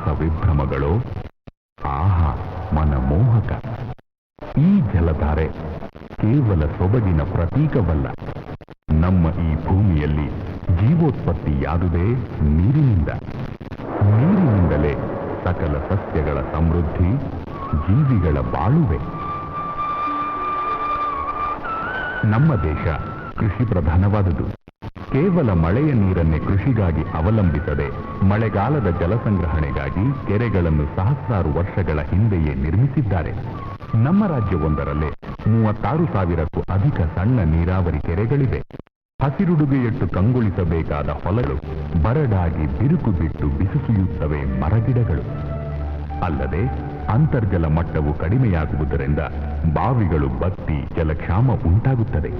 ವಿಲಾಸ ವಿಭ್ರಮಗಳು, ಆಹಾ, ಮನಮೋಹಕ. ಈ ಜಲಧಾರೆ ಕೇವಲ ಸೊಬಗಿನ ಪ್ರತೀಕವಲ್ಲ. ನಮ್ಮ ಈ ಭೂಮಿಯಲ್ಲಿ ಜೀವೋತ್ಪತ್ತಿಯಾದುದೇ ನೀರಿನಿಂದ. ನೀರಿನಿಂದಲೇ ಸಕಲ ಸಸ್ಯಗಳ ಸಮೃದ್ಧಿ ಜೀವಿಗಳ ಬಾಳುವೆ. ನಮ್ಮ ದೇಶ ಕೃಷಿ ಪ್ರಧಾನವಾದುದು ಕೇವಲ ಮಳೆಯ ನೀರನ್ನೇ ಕೃಷಿಗಾಗಿ ಅವಲಂಬಿಸದೆ ಮಳೆಗಾಲದ ಜಲಸಂಗ್ರಹಣೆಗಾಗಿ ಕೆರೆಗಳನ್ನು ಸಹಸ್ರಾರು ವರ್ಷಗಳ ಹಿಂದೆಯೇ ನಿರ್ಮಿಸಿದ್ದಾರೆ. ನಮ್ಮ ರಾಜ್ಯವೊಂದರಲ್ಲೇ ಮೂವತ್ತಾರು ಸಾವಿರಕ್ಕೂ ಅಧಿಕ ಸಣ್ಣ ನೀರಾವರಿ ಕೆರೆಗಳಿವೆ. ಹಸಿರುಡುಗೆಯಟ್ಟು ಕಂಗೊಳಿಸಬೇಕಾದ ಹೊಲಗಳು ಬರಡಾಗಿ ಬಿರುಕು ಬಿಟ್ಟು ಬಿಸಿಸುಯುತ್ತವೆ ಮರಗಿಡಗಳು. ಅಲ್ಲದೆ ಅಂತರ್ಜಲ ಮಟ್ಟವು ಕಡಿಮೆಯಾಗುವುದರಿಂದ ಬಾವಿಗಳು ಬತ್ತಿ ಜಲಕ್ಷಾಮ ಉಂಟಾಗುತ್ತದೆ.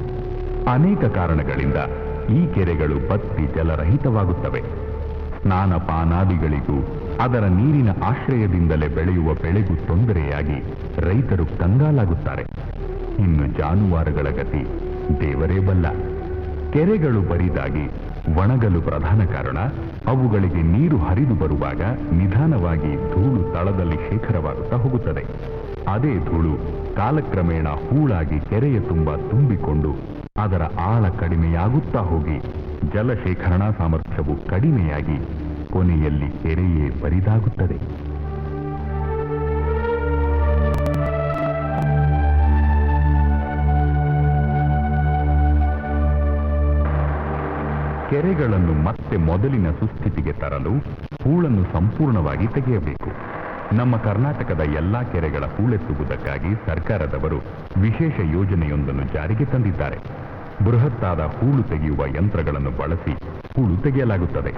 ಅನೇಕ ಕಾರಣಗಳಿಂದ ಈ ಕೆರೆಗಳು ಬತ್ತಿ ಜಲರಹಿತವಾಗುತ್ತವೆ. ಸ್ನಾನಪಾನಾದಿಗಳಿಗೂ ಅದರ ನೀರಿನ ಆಶ್ರಯದಿಂದಲೇ ಬೆಳೆಯುವ ಬೆಳೆಗೂ ತೊಂದರೆಯಾಗಿ ರೈತರು ಕಂಗಾಲಾಗುತ್ತಾರೆ. ಇನ್ನು ಜಾನುವಾರುಗಳ ಗತಿ ದೇವರೇ ಬಲ್ಲ. ಕೆರೆಗಳು ಬರಿದಾಗಿ ಒಣಗಲು ಪ್ರಧಾನ ಕಾರಣ ಅವುಗಳಿಗೆ ನೀರು ಹರಿದು ಬರುವಾಗ ನಿಧಾನವಾಗಿ ಧೂಳು ತಳದಲ್ಲಿ ಶೇಖರವಾಗುತ್ತಾ ಹೋಗುತ್ತದೆ. ಅದೇ ಧೂಳು ಕಾಲಕ್ರಮೇಣ ಹೂಳಾಗಿ ಕೆರೆಯ ತುಂಬ ತುಂಬಿಕೊಂಡು ಅದರ ಆಳ ಕಡಿಮೆಯಾಗುತ್ತಾ ಹೋಗಿ ಜಲಶೇಖರಣಾ ಸಾಮರ್ಥ್ಯವು ಕಡಿಮೆಯಾಗಿ ಕೊನೆಯಲ್ಲಿ ಕೆರೆಯೇ ಬರಿದಾಗುತ್ತದೆ. ಕೆರೆಗಳನ್ನು ಮತ್ತೆ ಮೊದಲಿನ ಸುಸ್ಥಿತಿಗೆ ತರಲು ಹೂಳನ್ನು ಸಂಪೂರ್ಣವಾಗಿ ತೆಗೆಯಬೇಕು. ನಮ್ಮ ಕರ್ನಾಟಕದ ಎಲ್ಲಾ ಕೆರೆಗಳ ಹೂಳೆತ್ತುವುದಕ್ಕಾಗಿ ಸರ್ಕಾರದವರು ವಿಶೇಷ ಯೋಜನೆಯೊಂದನ್ನು ಜಾರಿಗೆ ತಂದಿದ್ದಾರೆ. ಬೃಹತ್ತಾದ ಹೂಳು ತೆಗೆಯುವ ಯಂತ್ರಗಳನ್ನು ಬಳಸಿ ಹೂಳು ತೆಗೆಯಲಾಗುತ್ತದೆ.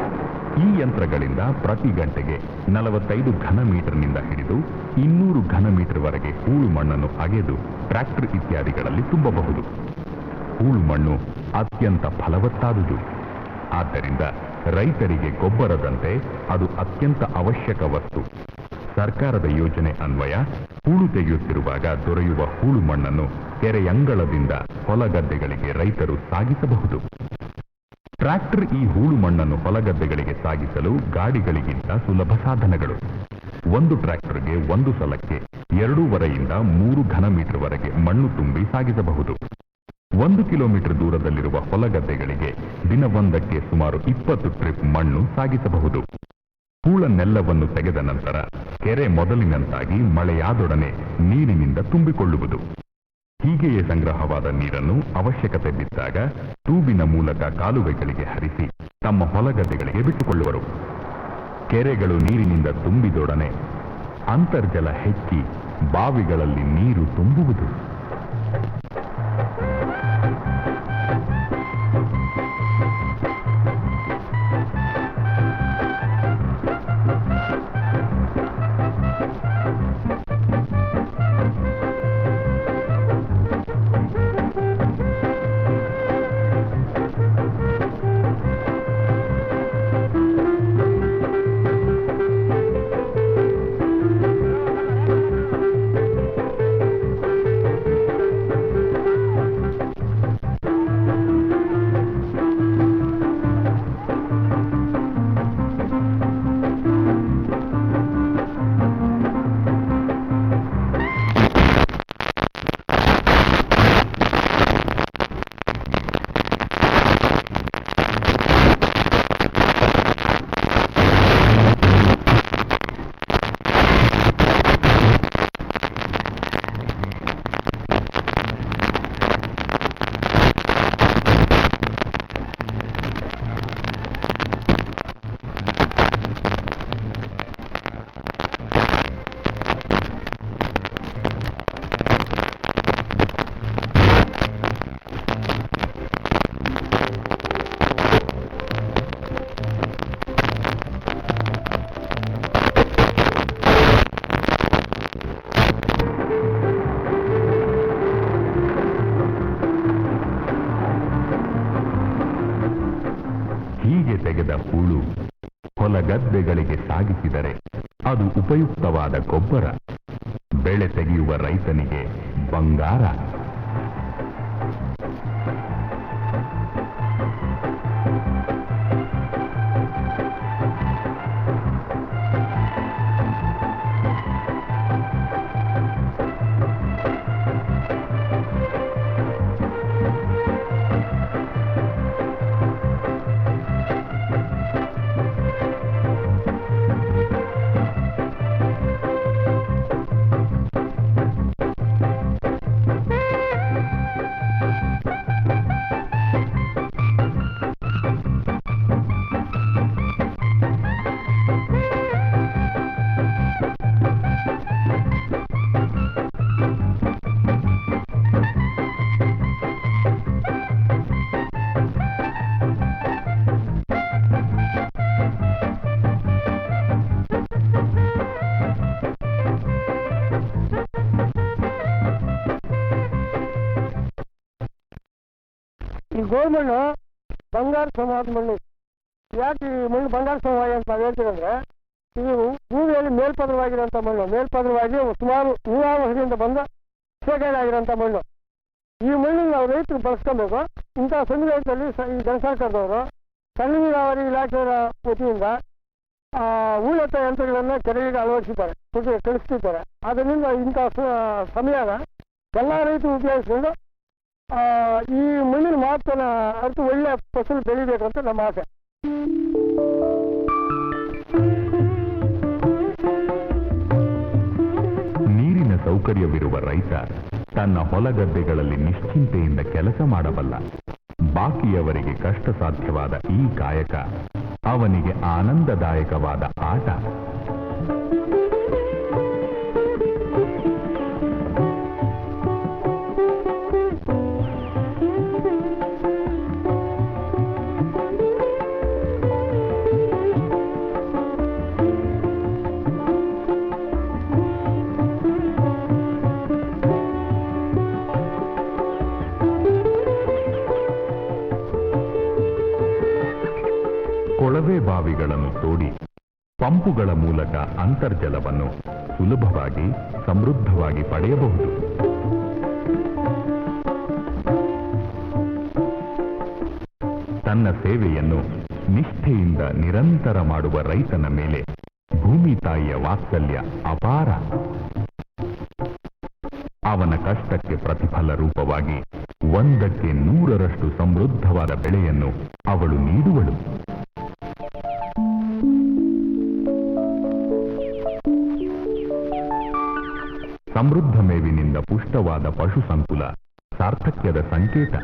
ಈ ಯಂತ್ರಗಳಿಂದ ಪ್ರತಿ ಗಂಟೆಗೆ ನಲವತ್ತೈದು ಘನ ಮೀಟರ್ನಿಂದ ಹಿಡಿದು ಇನ್ನೂರು ಘನ ಮೀಟರ್ವರೆಗೆ ಹೂಳು ಮಣ್ಣನ್ನು ಅಗೆದು ಟ್ರ್ಯಾಕ್ಟರ್ ಇತ್ಯಾದಿಗಳಲ್ಲಿ ತುಂಬಬಹುದು. ಹೂಳು ಮಣ್ಣು ಅತ್ಯಂತ ಫಲವತ್ತಾದುದು. ಆದ್ದರಿಂದ ರೈತರಿಗೆ ಗೊಬ್ಬರದಂತೆ ಅದು ಅತ್ಯಂತ ಅವಶ್ಯಕ ವಸ್ತು. ಸರ್ಕಾರದ ಯೋಜನೆ ಅನ್ವಯ, ಹೂಳು ತೆಗೆಯುತ್ತಿರುವಾಗ ದೊರೆಯುವ ಹೂಳು ಮಣ್ಣನ್ನು ಕೆರೆಯಂಗಳದಿಂದ ಹೊಲಗದ್ದೆಗಳಿಗೆ ರೈತರು ಸಾಗಿಸಬಹುದು. ಟ್ರ್ಯಾಕ್ಟರ್ ಈ ಹೂಳು ಮಣ್ಣನ್ನು ಹೊಲಗದ್ದೆಗಳಿಗೆ ಸಾಗಿಸಲು ಗಾಡಿಗಳಿಗಿಂತ ಸುಲಭ ಸಾಧನಗಳು. ಒಂದು ಟ್ರ್ಯಾಕ್ಟರ್ಗೆ ಒಂದು ಸಲಕ್ಕೆ ಎರಡೂವರೆಯಿಂದ ಮೂರು ಘನ ಮೀಟರ್ವರೆಗೆ ಮಣ್ಣು ತುಂಬಿ ಸಾಗಿಸಬಹುದು. ಒಂದು ಕಿಲೋಮೀಟರ್ ದೂರದಲ್ಲಿರುವ ಹೊಲಗದ್ದೆಗಳಿಗೆ ದಿನವೊಂದಕ್ಕೆ ಸುಮಾರು ಇಪ್ಪತ್ತು ಟ್ರಿಪ್ ಮಣ್ಣು ಸಾಗಿಸಬಹುದು. ಹೂಳನ್ನೆಲ್ಲವನ್ನು ತೆಗೆದ ನಂತರ ಕೆರೆ ಮೊದಲಿನಂತಾಗಿ ಮಳೆಯಾದೊಡನೆ ನೀರಿನಿಂದ ತುಂಬಿಕೊಳ್ಳುವುದು. ಹೀಗೆಯೇ ಸಂಗ್ರಹವಾದ ನೀರನ್ನು ಅವಶ್ಯಕತೆ ಬಿದ್ದಾಗ ಟೂಬಿನ ಮೂಲಕ ಕಾಲುವೆಗಳಿಗೆ ಹರಿಸಿ ತಮ್ಮ ಹೊಲಗದ್ದೆಗಳಿಗೆ ಬಿಟ್ಟುಕೊಳ್ಳುವರು. ಕೆರೆಗಳು ನೀರಿನಿಂದ ತುಂಬಿದೊಡನೆ ಅಂತರ್ಜಲ ಹೆಚ್ಚಿ ಬಾವಿಗಳಲ್ಲಿ ನೀರು ತುಂಬುವುದು. ಸಾಗಿಸಿದರೆ ಅದು ಉಪಯುಕ್ತವಾದ ಗೊಬ್ಬರ. ಬೆಳೆ ತೆಗೆಯುವ ರೈತನಿಗೆ ಬಂಗಾರ. ಈ ಗೋಲ್ಮಣ್ಣು ಬಂಗಾರ ಸಮಾದ ಮಣ್ಣು ಯಾಕೆ ಈ ಮಣ್ಣು ಬಂಗಾರ ಸಮವಾಯ ಅಂತ ನಾವು ಹೇಳ್ತೀವಂದ್ರೆ ಇದು ಭೂಮಿಯಲ್ಲಿ ಮೇಲ್ಪದರವಾಗಿರುವಂಥ ಮಣ್ಣು ಮೇಲ್ಪದರವಾಗಿ ಸುಮಾರು ನೂರಾರು ವರ್ಷದಿಂದ ಬಂದ ಶೇಖರಣೆ ಆಗಿರೋಂಥ ಮಣ್ಣು. ಈ ಮಣ್ಣನ್ನು ನಾವು ರೈತರು ಬಳಸ್ಕೊಬೇಕು. ಇಂಥ ಸನ್ನಿವೇಶದಲ್ಲಿ ಈ ಜನಸರ್ಕಾರದವರು ಸಣ್ಣ ನೀರಾವರಿ ಇಲಾಖೆಯ ವತಿಯಿಂದ ಹೂಳೆತ್ತ ಯಂತ್ರಗಳನ್ನು ಕೆರೆಗೆ ಅಳವಡಿಸಿದ್ದಾರೆ. ಕಳಿಸ್ತಿದ್ದಾರೆ ಅದರಿಂದ ಸ- ಸಮಯನ ಎಲ್ಲ ರೈತರು ಉಪಯೋಗಿಸ್ಕೊಂಡು ಈ ಮಣ್ಣಿನ ಮಹತ್ವನ ಅರ್ಥ ಒಳ್ಳೆ ಫಸಲು ಬೆಳಿಬೇಕು ಅಂತ ನಮ್ಮ ಆಸೆ. ನೀರಿನ ಸೌಕರ್ಯವಿರುವ ರೈತ ತನ್ನ ಹೊಲ ಗದ್ದೆಗಳಲ್ಲಿ ನಿಶ್ಚಿಂತೆಯಿಂದ ಕೆಲಸ ಮಾಡಬಲ್ಲ. ಬಾಕಿಯವರಿಗೆ ಕಷ್ಟ ಸಾಧ್ಯವಾದ ಈ ಕಾಯಕ ಅವನಿಗೆ ಆನಂದದಾಯಕವಾದ ಆಟ. ಕೊಳವೆ ಬಾವಿಗಳನ್ನು ತೋಡಿ ಪಂಪುಗಳ ಮೂಲಕ ಅಂತರ್ಜಲವನ್ನು ಸುಲಭವಾಗಿ, ಸಮೃದ್ಧವಾಗಿ ಪಡೆಯಬಹುದು. ತನ್ನ ಸೇವೆಯನ್ನು ನಿಷ್ಠೆಯಿಂದ ನಿರಂತರ ಮಾಡುವ ರೈತನ ಮೇಲೆ ಭೂಮಿ ತಾಯಿಯ ವಾತ್ಸಲ್ಯ ಅಪಾರ. ಅವನ ಕಷ್ಟಕ್ಕೆ ಪ್ರತಿಫಲ ರೂಪವಾಗಿ ಒಂದಕ್ಕೆ ನೂರರಷ್ಟು ಸಮೃದ್ಧವಾದ ಬೆಳೆಯನ್ನು ಅವಳು ನೀಡುವಳು. ಸಮೃದ್ಧ ಮೇವಿನಿಂದ ಪುಷ್ಟವಾದ ಪಶು ಸಂಕುಲ ಸಾರ್ಥಕ್ಯದ ಸಂಕೇತ.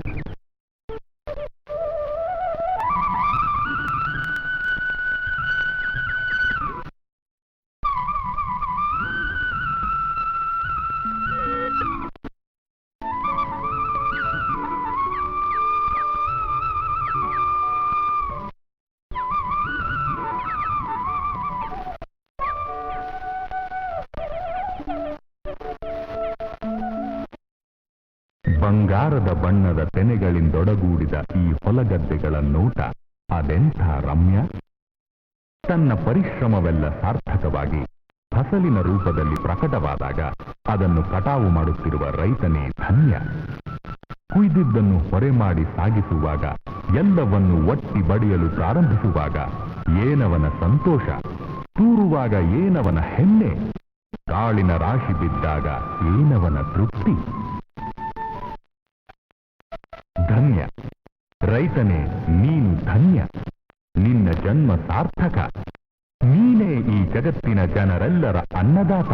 ಬಂಗಾರದ ಬಣ್ಣದ ತೆನೆಗಳಿಂದೊಡಗೂಡಿದ ಈ ಹೊಲಗದ್ದೆಗಳ ನೋಟ. ಅದೆಂಥ ರಮ್ಯ? ತನ್ನ ಪರಿಶ್ರಮವೆಲ್ಲ ಸಾರ್ಥಕವಾಗಿ ಫಸಲಿನ ರೂಪದಲ್ಲಿ ಪ್ರಕಟವಾದಾಗ ಅದನ್ನು ಕಟಾವು ಮಾಡುತ್ತಿರುವ ರೈತನೇ ಧನ್ಯ. ಕುಯ್ದಿದ್ದನ್ನು ಹೊರೆ ಮಾಡಿ ಸಾಗಿಸುವಾಗ ಎಲ್ಲವನ್ನು ಒಟ್ಟಿ ಬಡಿಯಲು ಪ್ರಾರಂಭಿಸುವಾಗ ಏನವನ ಸಂತೋಷ? ತೂರುವಾಗ ಏನವನ ಹೆಮ್ಮೆ? ಕಾಳಿನ ರಾಶಿ ಬಿದ್ದಾಗ ಏನವನ ತೃಪ್ತಿ? ಧನ್ಯ. ರೈತನೇ ನೀನು ಧನ್ಯ. ನಿನ್ನ ಜನ್ಮ ಸಾರ್ಥಕ. ನೀನೇ ಈ ಜಗತ್ತಿನ ಜನರೆಲ್ಲರ ಅನ್ನದಾತ.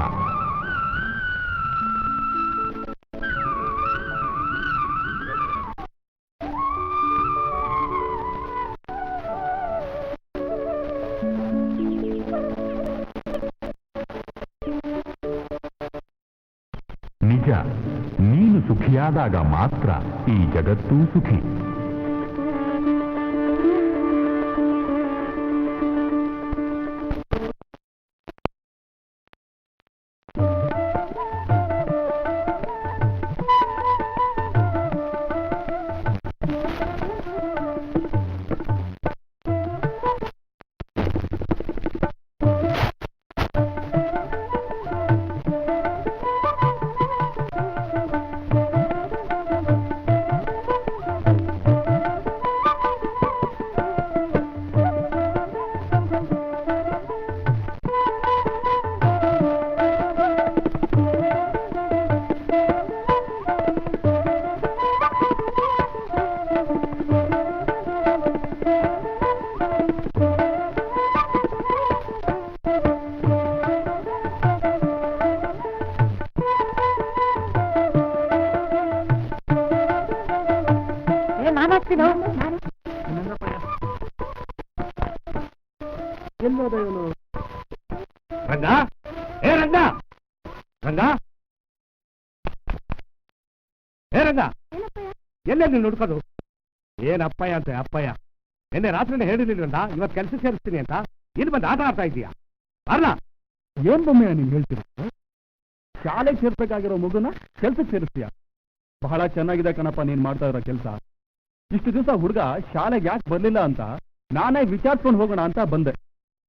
ಸುಖಿಯಾದಾಗ ಮಾತ್ರ ಈ ಜಗತ್ತೂ ಸುಖಿ ಎಲ್ಲೋದ ಇವನು ರಂಗ? ಏ ರಂಗ? ರಂಗ? ಏ ರಂಗ? ಎಲ್ಲೇ ನೀನು ಹುಡ್ಕೋದು ಏನ್ ಅಪ್ಪಯ್ಯ ಅಂತ ಅಪ್ಪಯ್ಯ. ನಿನ್ನೆ ರಾತ್ರಿನೇ ಹೇಳಿರ್ಲಿಲ್ವಂತ ಇವತ್ತು ಕೆಲಸ ಸೇರಿಸ್ತೀನಿ ಅಂತ. ಇಲ್ಲಿ ಬಂದು ಆಟ ಆಡ್ತಾ ಇದೀಯಾ ಅಲ್ಲ ಏನ್ ಬೊಮ್ಮೆಯ ನೀನ್ ಹೇಳ್ತೀರ? ಶಾಲೆಗೆ ಸೇರ್ಬೇಕಾಗಿರೋ ಮಗುನ ಕೆಲ್ಸಕ್ಕೆ ಸೇರಿಸ್ತೀಯ? ಬಹಳ ಚೆನ್ನಾಗಿದೆ ಕಣಪ್ಪ ನೀನ್ ಮಾಡ್ತಾ ಇರೋ ಕೆಲಸ. ಇಷ್ಟು ದಿವಸ ಹುಡುಗ ಶಾಲೆಗೆ ಯಾಕೆ ಬರ್ಲಿಲ್ಲ ಅಂತ ನಾನೇ ವಿಚಾರಿಸ್ಕೊಂಡು ಹೋಗೋಣ ಅಂತ ಬಂದೆ.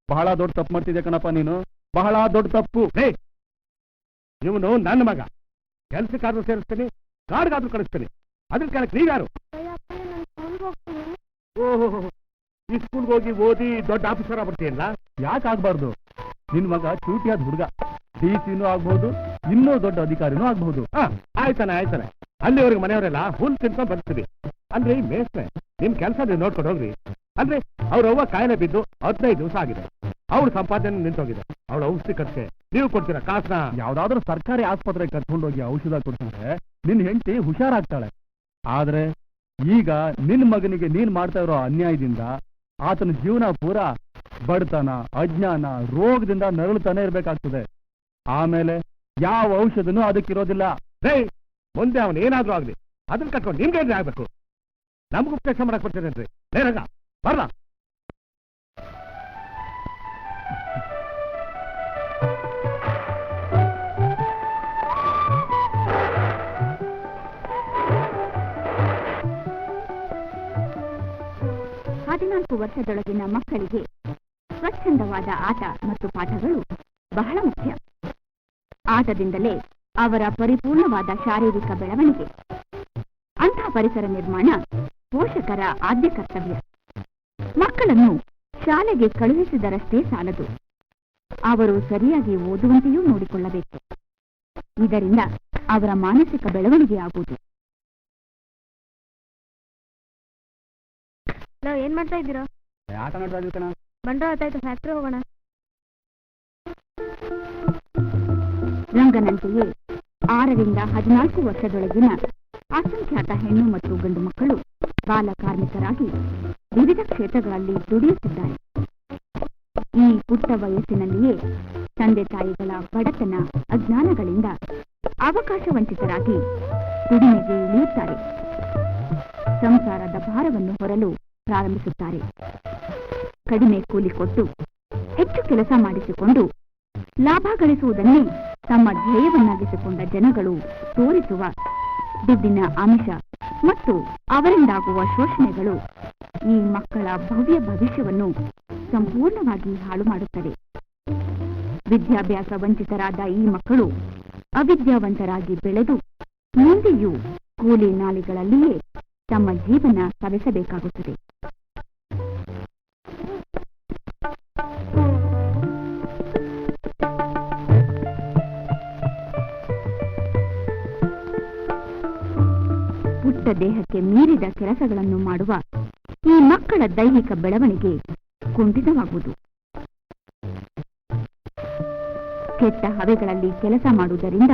ಬಹಳ ದೊಡ್ಡ ತಪ್ಪು ಮಾಡ್ತಿದ್ದೆ ಕಣಪ್ಪ ನೀನು? ಬಹಳ ದೊಡ್ಡ ತಪ್ಪು. ಇವನು ನನ್ನ ಮಗ. ಕೆಲ್ಸಕ್ಕಾದ್ರೂ ಸೇರಿಸ್ತೀನಿ, ಕಾಡ್ಗಾದ್ರೂ ಕಳಿಸ್ತೀನಿ. ಅದ್ರ ಕಾಲಕ್ಕೆ ನೀವ್ಯಾರು? ಓಹೋ ಈ ಸ್ಕೂಲ್ಗೆ ಹೋಗಿ ಓದಿ ದೊಡ್ಡ ಆಫೀಸರ್ ಆಗ್ಬಿಡ್ತೀಯಲ್ಲ ಯಾಕೆ ಆಗ್ಬಾರ್ದು? ನಿನ್ ಮಗ ಚೂಟಿಯಾದ ಹುಡುಗ. ಡಿ ಸಿನೂ ಆಗ್ಬಹುದು ಇನ್ನೂ ದೊಡ್ಡ ಅಧಿಕಾರಿನೂ ಆಗ್ಬಹುದು ಆಯ್ತಾನೆ ಆಯ್ತಾನೆ. ಅಲ್ಲಿವರೆಗೆ ಮನೆಯವರೆಲ್ಲ ಹುಲ್ ತಿನ್ಕೊಂಡ್ ಬರ್ತೀವಿ. ಅಂದ್ರೆ ಮೇಸ್ನೆ ನಿಮ್ ಕೆಲಸ ನೀವು ನೋಡ್ಕೊಂಡು ಹೋಗ್ರಿ. ಅಂದ್ರೆ ಅವ್ರ ಅವ್ವ ಕಾಯಿಲೆ ಬಿದ್ದು ಹದಿನೈದು ದಿವಸ ಆಗಿದೆ. ಅವ್ರ ಸಂಪಾದನೆ ನಿಂತೋಗಿದೆ. ಅವಳ ಔಷಧಿ ಖರ್ಚೆ. ನೀವು ಕೊಡ್ತೀರಾ ಕಾಸನ? ಯಾವ್ದಾದ್ರು ಸರ್ಕಾರಿ ಆಸ್ಪತ್ರೆಗೆ ಕರ್ಕೊಂಡೋಗಿ ಔಷಧ ಕೊಡ್ತಂದ್ರೆ ನಿನ್ ಹೆಂಡತಿ ಹುಷಾರಾಗ್ತಾಳೆ. ಆದ್ರೆ ಈಗ ನಿನ್ ಮಗನಿಗೆ ನೀನ್ ಮಾಡ್ತಾ ಇರೋ ಅನ್ಯಾಯದಿಂದ ಆತನ ಜೀವನ ಪೂರ ಬಡತನ ಅಜ್ಞಾನ ರೋಗದಿಂದ ನರಳುತ್ತಾನೆ ಇರ್ಬೇಕಾಗ್ತದೆ. ಆಮೇಲೆ ಯಾವ ಔಷಧನೂ ಅದಕ್ಕಿರೋದಿಲ್ಲ ರೇ ಮುಂದೆ ಅವನು ಏನಾದ್ರೂ ಆಗ್ಲಿ. ಅದನ್ನ ಕಟ್ಕೊಂಡು ನಿಮ್ಗೆ ಆಗ್ಬೇಕು? ನಮಗೂ ಕೆಲಸ ಮಾಡಕ್ ಕೊಡ್ತೇನೆ ರಂಗ ಹದಿನಾಲ್ಕು ವರ್ಷದೊಳಗಿನ ಮಕ್ಕಳಿಗೆ ಸ್ವಚ್ಛಂದವಾದ ಆಟ ಮತ್ತು ಪಾಠಗಳು ಬಹಳ ಮುಖ್ಯ. ಆಟದಿಂದಲೇ ಅವರ ಪರಿಪೂರ್ಣವಾದ ಶಾರೀರಿಕ ಬೆಳವಣಿಗೆ. ಅಂತಹ ಪರಿಸರ ನಿರ್ಮಾಣ ಪೋಷಕರ ಆದ್ಯ ಕರ್ತವ್ಯ. ಮಕ್ಕಳನ್ನು ಶಾಲೆಗೆ ಕಳುಹಿಸಿದರಷ್ಟೇ ಸಾಲದು. ಅವರು ಸರಿಯಾಗಿ ಓದುವಂತೆಯೂ ನೋಡಿಕೊಳ್ಳಬೇಕು. ಇದರಿಂದ ಅವರ ಮಾನಸಿಕ ಬೆಳವಣಿಗೆ ಆಗುವುದು. ನಾವು ಏನ್ ಮಾಡ್ತಾ ಇದ್ದೀರಾ? ಆಟ ನೋಡ್ತಾ ಇದೀವಿ ಕಣ. ಬಂಡ್ರ ಹೊತ್ತಾಯ್ತು ಫ್ಯಾಕ್ಟ್ರಿ ಹೋಗೋಣ. ರಂಗನಂತೆಯೇ ಆರರಿಂದ ಹದಿನಾಲ್ಕು ವರ್ಷದೊಳಗಿನ ಅಸಂಖ್ಯಾತ ಹೆಣ್ಣು ಮತ್ತು ಗಂಡು ಮಕ್ಕಳು ಬಾಲ ಕಾರ್ಮಿಕರಾಗಿ ವಿವಿಧ ಕ್ಷೇತ್ರಗಳಲ್ಲಿ ದುಡಿಯುತ್ತಿದ್ದಾರೆ. ಈ ಪುಟ್ಟ ವಯಸ್ಸಿನಲ್ಲಿಯೇ ತಂದೆ ತಾಯಿಗಳ ಬಡತನ ಅಜ್ಞಾನಗಳಿಂದ ಅವಕಾಶ ವಂಚಿತರಾಗಿ ದುಡಿಮೆಗೆ ಇಳಿಯುತ್ತಾರೆ. ಸಂಸಾರದ ಭಾರವನ್ನು ಹೊರಲು ಪ್ರಾರಂಭಿಸುತ್ತಾರೆ. ಕಡಿಮೆ ಕೂಲಿ ಕೊಟ್ಟು ಹೆಚ್ಚು ಕೆಲಸ ಮಾಡಿಸಿಕೊಂಡು ಲಾಭ ಗಳಿಸುವುದನ್ನೇ ತಮ್ಮ ಧ್ಯೇಯವನ್ನಾಗಿಸಿಕೊಂಡ ಜನಗಳು ತೋರಿಸುವ ದುಡ್ಡಿನ ಅಂಶ ಮತ್ತು ಅವರಿಂದಾಗುವ ಶೋಷಣೆಗಳು ಈ ಮಕ್ಕಳ ಭವ್ಯ ಭವಿಷ್ಯವನ್ನು ಸಂಪೂರ್ಣವಾಗಿ ಹಾಳು ಮಾಡುತ್ತದೆ. ವಿದ್ಯಾಭ್ಯಾಸ ವಂಚಿತರಾದ ಈ ಮಕ್ಕಳು ಅವಿದ್ಯಾವಂತರಾಗಿ ಬೆಳೆದು ಮುಂದೆಯೂ ಕೂಲಿ ನಾಲಿಗಳಲ್ಲಿಯೇ ತಮ್ಮ ಜೀವನ ಸವೆಸಬೇಕಾಗುತ್ತದೆ ಪುಟ್ಟ ದೇಹಕ್ಕೆ ಮೀರಿದ ಕೆಲಸಗಳನ್ನು ಮಾಡುವ ಈ ಮಕ್ಕಳ ದೈಹಿಕ ಬೆಳವಣಿಗೆ ಕುಂಠಿತವಾಗುವುದು. ಕೆಟ್ಟ ಹವೆಗಳಲ್ಲಿ ಕೆಲಸ ಮಾಡುವುದರಿಂದ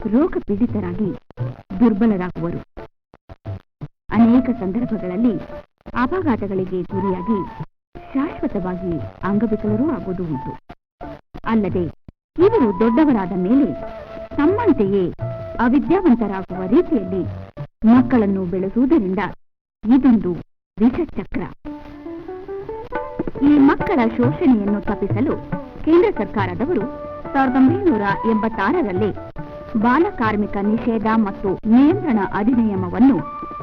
ರೋಗ ಪೀಡಿತರಾಗಿ ದುರ್ಬಲರಾಗುವರು. ಅನೇಕ ಸಂದರ್ಭಗಳಲ್ಲಿ ಅಪಘಾತಗಳಿಗೆ ಗುರಿಯಾಗಿ ಶಾಶ್ವತವಾಗಿ ಅಂಗವಿಕಲರೂ ಆಗುವುದು ಉಂಟು. ಅಲ್ಲದೆ, ಇವರು ದೊಡ್ಡವರಾದ ಮೇಲೆ ತಮ್ಮಂತೆಯೇ ಅವಿದ್ಯಾವಂತರಾಗುವ ರೀತಿಯಲ್ಲಿ ಮಕ್ಕಳನ್ನು ಬೆಳೆಸುವುದರಿಂದ ಇದೊಂದು ವಿಷಚಕ್ರ. ಈ ಮಕ್ಕಳ ಶೋಷಣೆಯನ್ನು ತಪ್ಪಿಸಲು ಕೇಂದ್ರ ಸರ್ಕಾರದವರು ಸಾವಿರದ ಒಂಬೈನೂರ ಎಂಬತ್ತಾರರಲ್ಲಿ ಬಾಲ ಕಾರ್ಮಿಕ ನಿಷೇಧ ಮತ್ತು ನಿಯಂತ್ರಣ ಅಧಿನಿಯಮವನ್ನು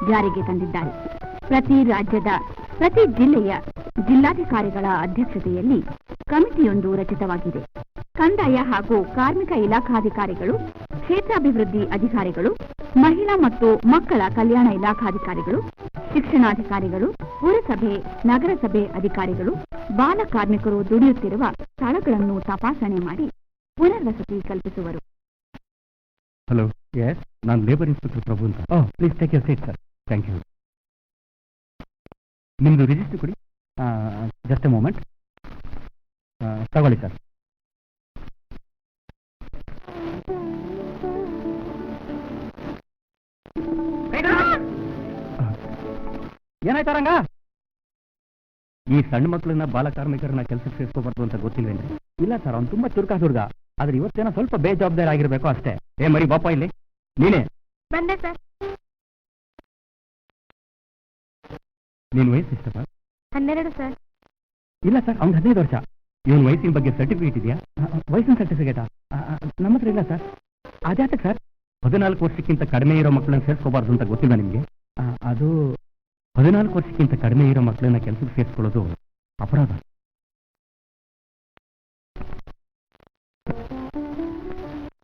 ಜಾರಿಗೆ ತಂದಿದ್ದಾರೆ. ಪ್ರತಿ ರಾಜ್ಯದ, ಪ್ರತಿ ಜಿಲ್ಲೆಯ ಜಿಲ್ಲಾಧಿಕಾರಿಗಳ ಅಧ್ಯಕ್ಷತೆಯಲ್ಲಿ ಕಮಿಟಿಯೊಂದು ರಚಿತವಾಗಿದೆ. ಕಂದಾಯ ಹಾಗೂ ಕಾರ್ಮಿಕ ಇಲಾಖಾಧಿಕಾರಿಗಳು, ಕ್ಷೇತ್ರಾಭಿವೃದ್ಧಿ ಅಧಿಕಾರಿಗಳು, ಮಹಿಳಾ ಮತ್ತು ಮಕ್ಕಳ ಕಲ್ಯಾಣ ಇಲಾಖಾಧಿಕಾರಿಗಳು ಶಿಕ್ಷಣಾಧಿಕಾರಿಗಳು, ಪುರಸಭೆ, ನಗರಸಭೆ ಅಧಿಕಾರಿಗಳು, ಬಾಲ ಕಾರ್ಮಿಕರು ದುಡಿಯುತ್ತಿರುವ ಸ್ಥಳಗಳನ್ನು ತಪಾಸಣೆ ಮಾಡಿ ಪುನರ್ವಸತಿ ಕಲ್ಪಿಸುವರು. ಹಲೋ ಎಸ್ ನಾನು ಲೇಬರ್ ಇನ್ಸ್ಪೆಕ್ಟರ್ ಪ್ರಭು ಅಂತ. Please take your seat sir thank you ನಿಮ್ಮದು ರಿಜಿಸ್ಟರ್ ಕೊಡಿ. ಜಸ್ಟ್ ಎ ಮೂಮೆಂಟ್ ತಗೊಳ್ಳಿ ಸರ್ ಏನಾಯ್ತಾ ರಂಗ ಈ ಸಣ್ಣ ಮಕ್ಕಳನ್ನ ಬಾಲ ಕಾರ್ಮಿಕರನ್ನ ಕೆಲಸಕ್ಕೆ ಸೇರಿಸ್ಕೋಬಾರ್ದು ಅಂತ ಗೊತ್ತಿಲ್ವೇನ್ರಿ? ಇಲ್ಲ ಸರ್ ಅವ್ನು ತುಂಬಾ ಚುರುಕ ಹುಡುಗ. ಆದ್ರೆ ಇವತ್ತೇನೋ ಸ್ವಲ್ಪ ಬೇಜವಾಬ್ದಾರಿ ಆಗಿರ್ಬೇಕು ಅಷ್ಟೇ. ಏ ಮರಿ ಬಾಪ ಇಲ್ಲಿ. ನೀನೆ. ಬಂದೆ ಸರ್. ನೀನ್ ವಯಸ್ಸು ಹನ್ನೆರಡು ಸರ್. ಇಲ್ಲ ಸರ್ ಅವ್ನ್ ಹದಿನೈದು ವರ್ಷ. ಇವನ್ ವಯಸ್ಸಿನ ಬಗ್ಗೆ ಸರ್ಟಿಫಿಕೇಟ್ ಇದೆಯಾ? ವಯಸ್ಸಿನ ಸರ್ಟಿಫಿಕೇಟಾ? ನಮ್ಮ ಹತ್ರ ಇಲ್ಲ ಸರ್. ಅದ್ಯಾತಕ್ಕೆ ಸರ್? ಹದಿನಾಲ್ಕು ವರ್ಷಕ್ಕಿಂತ ಕಡಿಮೆ ಇರೋ ಮಕ್ಕಳನ್ನ ಸೇರಿಸ್ಕೋಬಾರ್ದು ಅಂತ ಗೊತ್ತಿಲ್ಲ ನಿಮಗೆ? ಅದು ಹದಿನಾಲ್ಕು ವರ್ಷಕ್ಕಿಂತ ಕಡಿಮೆ ಇರೋ ಮಕ್ಕಳನ್ನ ಕೆಲಸಕ್ಕೆ ಸೇರಿಸ್ಕೊಳ್ಳೋದು ಅಪರಾಧ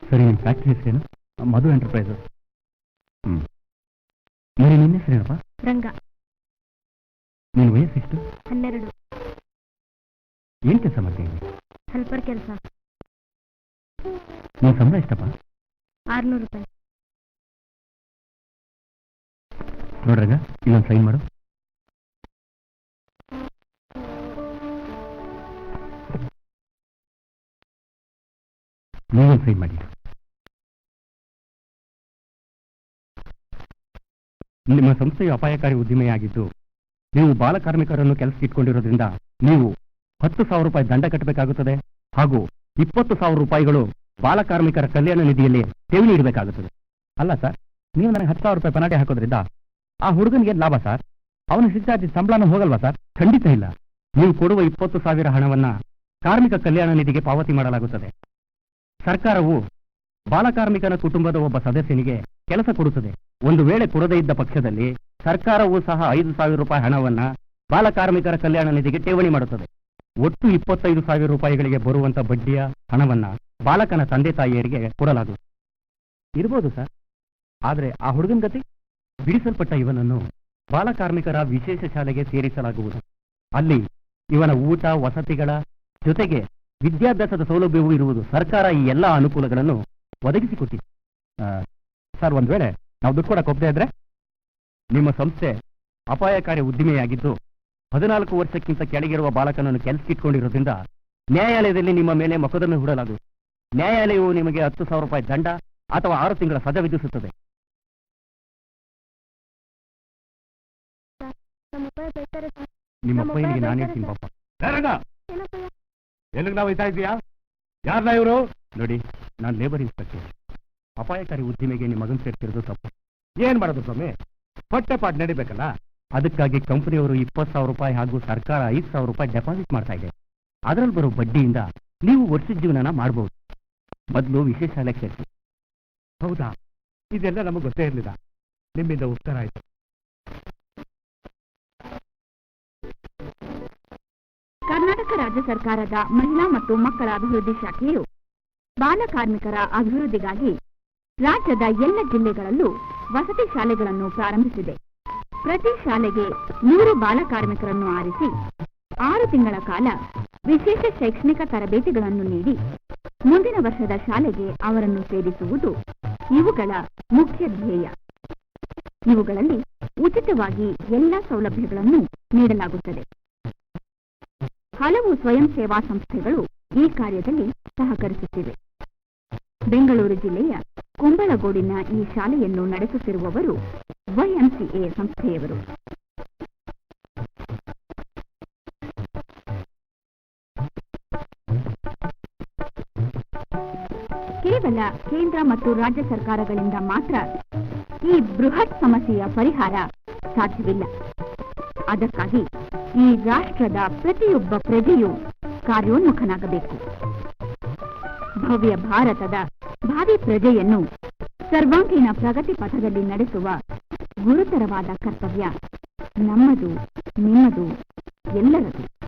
ಸರಿ ನಿಮ್ಮ ಫ್ಯಾಕ್ಟ್ರಿ ಹೆಸರೇನು ಮಧು ಎಂಟರ್ಪ್ರೈಸಸ್ ಹ್ಮ್ మరి ನಿನ್ನ ಹೆಸರೇನಪ್ಪ ರಂಗ ನಿನ್ನ ವಯಸ್ಸೆಷ್ಟು ಹನ್ನೆರಡು ಏನ್ ಕೆಲಸ ಮಾಡ್ತೀನಿ ಹೆಲ್ಪರ್ ಕೆಲಸ ನಿನ್ ಸಂಬಳ ಎಷ್ಟಪ್ಪ ಆರ್ನೂರು ರೂಪಾಯಿ ನೋಡ್ರಾಗ ಇಲ್ಲೊಂದು ಸೈನ್ ಮಾಡು. ನೀವೊಂದು ಸೈನ್ ಮಾಡಿ. ನಿಮ್ಮ ಸಂಸ್ಥೆಯು ಅಪಾಯಕಾರಿ ಉದ್ದಿಮೆಯಾಗಿದ್ದು, ನೀವು ಬಾಲ ಕಾರ್ಮಿಕರನ್ನು ಕೆಲಸಕ್ಕೆ ಇಟ್ಕೊಂಡಿರೋದ್ರಿಂದ ನೀವು ಹತ್ತು ಸಾವಿರ ರೂಪಾಯಿ ದಂಡ ಕಟ್ಟಬೇಕಾಗುತ್ತದೆ ಹಾಗೂ ಇಪ್ಪತ್ತು ಸಾವಿರ ರೂಪಾಯಿಗಳು ಬಾಲ ಕಾರ್ಮಿಕರ ಕಲ್ಯಾಣ ನಿಧಿಯಲ್ಲಿ ಠೇವಣಿ ಇಡಬೇಕಾಗುತ್ತದೆ ಅಲ್ಲ ಸರ್, ನೀವು ನನಗೆ ಹತ್ತು ಸಾವಿರ ರೂಪಾಯಿ ಪೆನಾಲ್ಟಿ ಹಾಕೋದ್ರಿಂದ ಆ ಹುಡುಗನಿಗೆ ಲಾಭ ಸರ್. ಅವನು ಶಿಕ್ಷಾರ್ಥಿ ಸಂಬಳನೂ ಹೋಗಲ್ವಾ ಸರ್? ಖಂಡಿತ ಇಲ್ಲ. ನೀವು ಕೊಡುವ ಇಪ್ಪತ್ತು ಸಾವಿರ ಹಣವನ್ನ ಕಾರ್ಮಿಕ ಕಲ್ಯಾಣ ನಿಧಿಗೆ ಪಾವತಿ ಮಾಡಲಾಗುತ್ತದೆ. ಸರ್ಕಾರವು ಬಾಲಕಾರ್ಮಿಕನ ಕುಟುಂಬದ ಒಬ್ಬ ಸದಸ್ಯನಿಗೆ ಕೆಲಸ ಕೊಡುತ್ತದೆ. ಒಂದು ವೇಳೆ ಕೊಡದೇ ಇದ್ದ ಪಕ್ಷದಲ್ಲಿ ಸರ್ಕಾರವು ಸಹ ಐದು ಸಾವಿರ ರೂಪಾಯಿ ಹಣವನ್ನ ಬಾಲಕಾರ್ಮಿಕರ ಕಲ್ಯಾಣ ನಿಧಿಗೆ ಠೇವಣಿ ಮಾಡುತ್ತದೆ. ಒಟ್ಟು ಇಪ್ಪತ್ತೈದು ಸಾವಿರ ರೂಪಾಯಿಗಳಿಗೆ ಬರುವಂತ ಬಡ್ಡಿಯ ಹಣವನ್ನ ಬಾಲಕನ ತಂದೆ ತಾಯಿಯರಿಗೆ ಕೊಡಲಾಗುತ್ತದೆ. ಇರ್ಬೋದು ಸರ್. ಆದ್ರೆ ಆ ಹುಡುಗನ ಗತಿ? ಬಿಡಿಸಲ್ಪಟ್ಟ ಇವನನ್ನು ಬಾಲಕಾರ್ಮಿಕರ ವಿಶೇಷ ಶಾಲೆಗೆ ಸೇರಿಸಲಾಗುವುದು. ಅಲ್ಲಿ ಇವನ ಊಟ, ವಸತಿಗಳ ಜೊತೆಗೆ ವಿದ್ಯಾಭ್ಯಾಸದ ಸೌಲಭ್ಯವೂ ಇರುವುದು ಸರ್ಕಾರ ಈ ಎಲ್ಲ ಅನುಕೂಲಗಳನ್ನು ಒದಗಿಸಿಕೊಟ್ಟಿದೆ. ಸರ್, ಒಂದ್ ವೇಳೆ ನಾವು ದುಡ್ಡು ಕೊಡಕ್ಕೆ ಇದ್ರೆ? ನಿಮ್ಮ ಸಂಸ್ಥೆ ಅಪಾಯಕಾರಿ ಉದ್ದಿಮೆಯಾಗಿದ್ದು ಹದಿನಾಲ್ಕು ವರ್ಷಕ್ಕಿಂತ ಕೆಳಗಿರುವ ಬಾಲಕನನ್ನು ಕೆಲಸಕ್ಕಿಟ್ಕೊಂಡಿರೋದ್ರಿಂದ ನ್ಯಾಯಾಲಯದಲ್ಲಿ ನಿಮ್ಮ ಮೇಲೆ ಮೊಕದ್ದಮೆ ಹೂಡಲಾಗುವುದು. ನ್ಯಾಯಾಲಯವು ನಿಮಗೆ ಹತ್ತು ಸಾವಿರ ರೂಪಾಯಿ ದಂಡ ಅಥವಾ ಆರು ತಿಂಗಳ ಸಜಾ ವಿಧಿಸುತ್ತದೆ. ನಮ್ಮ ಅಪ್ಪನಿಗೆ ನಾನು ಹೇಳ್ತೀನಿ ಪಾಪ ಎಲ್ಲಿಗೆ ನಾವು ಹೋಯ್ತಾ ಇದೀಯಾ ಯಾರನ್ನ ಇವರು? ನೋಡಿ ನಾನು ಲೇಬರ್ ಇನ್ಸ್ಪೆಕ್ಟರ್ ಅಪಾಯಕಾರಿ ಉದ್ದಿಮೆಗೆ ನಿಮ್ಮ ಮಗನ್ ಸೇರ್ತಿರೋದು ತಪ್ಪು. ಏನ್ ಮಾಡೋದು ಸ್ವಾಮಿ? ಹೊಟ್ಟೆ ಪಾಟ್ ನಡಿಬೇಕಲ್ಲ? ಅದಕ್ಕಾಗಿ ಕಂಪನಿಯವರು ಇಪ್ಪತ್ತು ಸಾವಿರ ರೂಪಾಯಿ ಹಾಗೂ ಸರ್ಕಾರ ಐದು ಸಾವಿರ ರೂಪಾಯಿ ಡೆಪಾಸಿಟ್ ಮಾಡ್ತಾ ಇದೆ. ಅದರಲ್ಲಿ ಬರೋ ಬಡ್ಡಿಯಿಂದ ನೀವು ವರ್ಷದ ಜೀವನನ ಮಾಡಬಹುದು ಮೊದಲು ವಿಶೇಷ ಶಾಲೆಗೆ ಸೇರಿಸಿ ಹೌದಾ? ಇದೆಲ್ಲ ನಮಗೆ ಗೊತ್ತೇ ಇರಲಿಲ್ಲ. ನಿಮ್ಮಿಂದ ಉತ್ತರ ಆಯ್ತು. ಕರ್ನಾಟಕ ರಾಜ್ಯ ಸರ್ಕಾರದ ಮಹಿಳಾ ಮತ್ತು ಮಕ್ಕಳ ಅಭಿವೃದ್ಧಿ ಶಾಖೆಯು ಬಾಲ ಕಾರ್ಮಿಕರ ಅಭಿವೃದ್ಧಿಗಾಗಿ ರಾಜ್ಯದ ಎಲ್ಲ ಜಿಲ್ಲೆಗಳಲ್ಲೂ ವಸತಿ ಶಾಲೆಗಳನ್ನು ಪ್ರಾರಂಭಿಸಿದೆ. ಪ್ರತಿ ಶಾಲೆಗೆ ನೂರು ಬಾಲ ಕಾರ್ಮಿಕರನ್ನು ಆರಿಸಿ ಆರು ತಿಂಗಳ ಕಾಲ ವಿಶೇಷ ಶೈಕ್ಷಣಿಕ ತರಬೇತಿಗಳನ್ನು ನೀಡಿ ಮುಂದಿನ ವರ್ಷದ ಶಾಲೆಗೆ ಅವರನ್ನು ಸೇರಿಸುವುದು ಇವುಗಳ ಮುಖ್ಯ ಧ್ಯೇಯ. ಇವುಗಳಲ್ಲಿ ಉಚಿತವಾಗಿ ಎಲ್ಲ ಸೌಲಭ್ಯಗಳನ್ನು ನೀಡಲಾಗುತ್ತದೆ. ಹಲವು ಸ್ವಯಂ ಸೇವಾ ಸಂಸ್ಥೆಗಳು ಈ ಕಾರ್ಯದಲ್ಲಿ ಸಹಕರಿಸುತ್ತಿವೆ. ಬೆಂಗಳೂರು ಜಿಲ್ಲೆಯ ಕುಂಬಳಗೋಡಿನ ಈ ಶಾಲೆಯನ್ನು ನಡೆಸುತ್ತಿರುವವರು ವೈಎಂಸಿಎ ಸಂಸ್ಥೆಯವರು. ಕೇವಲ ಕೇಂದ್ರ ಮತ್ತು ರಾಜ್ಯ ಸರ್ಕಾರಗಳಿಂದ ಮಾತ್ರ ಈ ಬೃಹತ್ ಸಮಸ್ಯೆಯ ಪರಿಹಾರ ಸಾಧ್ಯವಿಲ್ಲ. ಅದಕ್ಕಾಗಿ ಈ ರಾಷ್ಟ್ರದ ಪ್ರತಿಯೊಬ್ಬ ಪ್ರಜೆಯು ಕಾರ್ಯೋನ್ಮುಖನಾಗಬೇಕು. ಭವ್ಯ ಭಾರತದ ಭಾವಿ ಪ್ರಜೆಯನ್ನು ಸರ್ವಾಂಗೀಣ ಪ್ರಗತಿ ಪಥದಲ್ಲಿ ನಡೆಸುವ ಗುರುತರವಾದ ಕರ್ತವ್ಯ ನಮ್ಮದು, ನಿಮ್ಮದು, ಎಲ್ಲರದು.